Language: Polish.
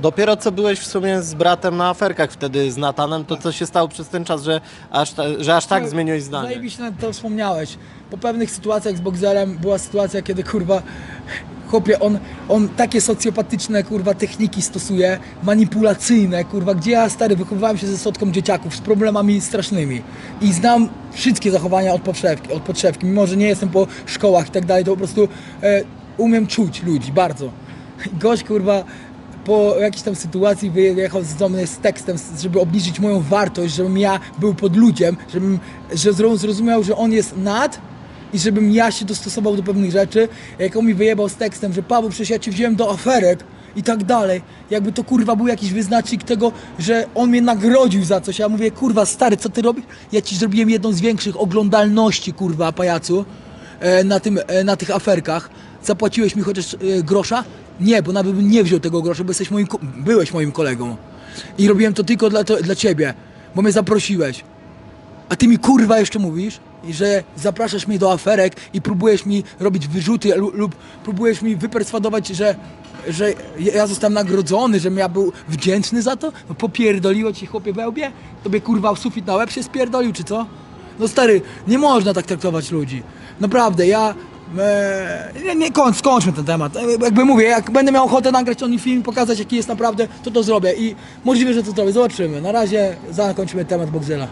Dopiero co byłeś w sumie z bratem na aferkach wtedy z Natanem, to co się stało przez ten czas, że aż, ta, że aż tak zmieniłeś zdanie? Zajebiście na to wspomniałeś. Po pewnych sytuacjach z Boxerem była sytuacja, kiedy kurwa chłopie, on, on takie socjopatyczne kurwa techniki stosuje, manipulacyjne kurwa, gdzie ja stary wychowywałem się ze sotką dzieciaków z problemami strasznymi i znam wszystkie zachowania od podszewki, od podszewki, mimo że nie jestem po szkołach i tak dalej, to po prostu e, umiem czuć ludzi, bardzo. Gość kurwa po jakiejś tam sytuacji wyjechał z domu z tekstem, żeby obniżyć moją wartość, żebym ja był pod ludziem, żebym że zro- zrozumiał, że on jest nad i żebym ja się dostosował do pewnych rzeczy. Jak on mi wyjebał z tekstem, że Paweł, przecież ja cię wziąłem do aferek i tak dalej. Jakby to kurwa był jakiś wyznacznik tego, że on mnie nagrodził za coś. Ja mówię, kurwa stary, co ty robisz? Ja ci zrobiłem jedną z większych oglądalności, kurwa, pajacu e, na, tym, e, na tych aferkach. Zapłaciłeś mi chociaż e, grosza? Nie, bo nawet bym nie wziął tego grosza, bo jesteś moim, byłeś moim kolegą. I robiłem to tylko dla, to, dla ciebie, bo mnie zaprosiłeś. A ty mi kurwa jeszcze mówisz, że zapraszasz mnie do aferek i próbujesz mi robić wyrzuty lub, próbujesz mi wyperswadować, że, że ja zostałem nagrodzony, żebym ja był wdzięczny za to? No popierdoliło ci chłopie we łbie? Tobie kurwa sufit na łeb się spierdolił, czy co? No stary, nie można tak traktować ludzi. Naprawdę, ja... E, nie, nie, kończ, skończmy ten temat. E, Jakby mówię, jak będę miał ochotę nagrać o nim film, pokazać jaki jest naprawdę, to to zrobię i możliwe, że to zrobię. Zobaczymy. Na razie zakończymy temat Boxela.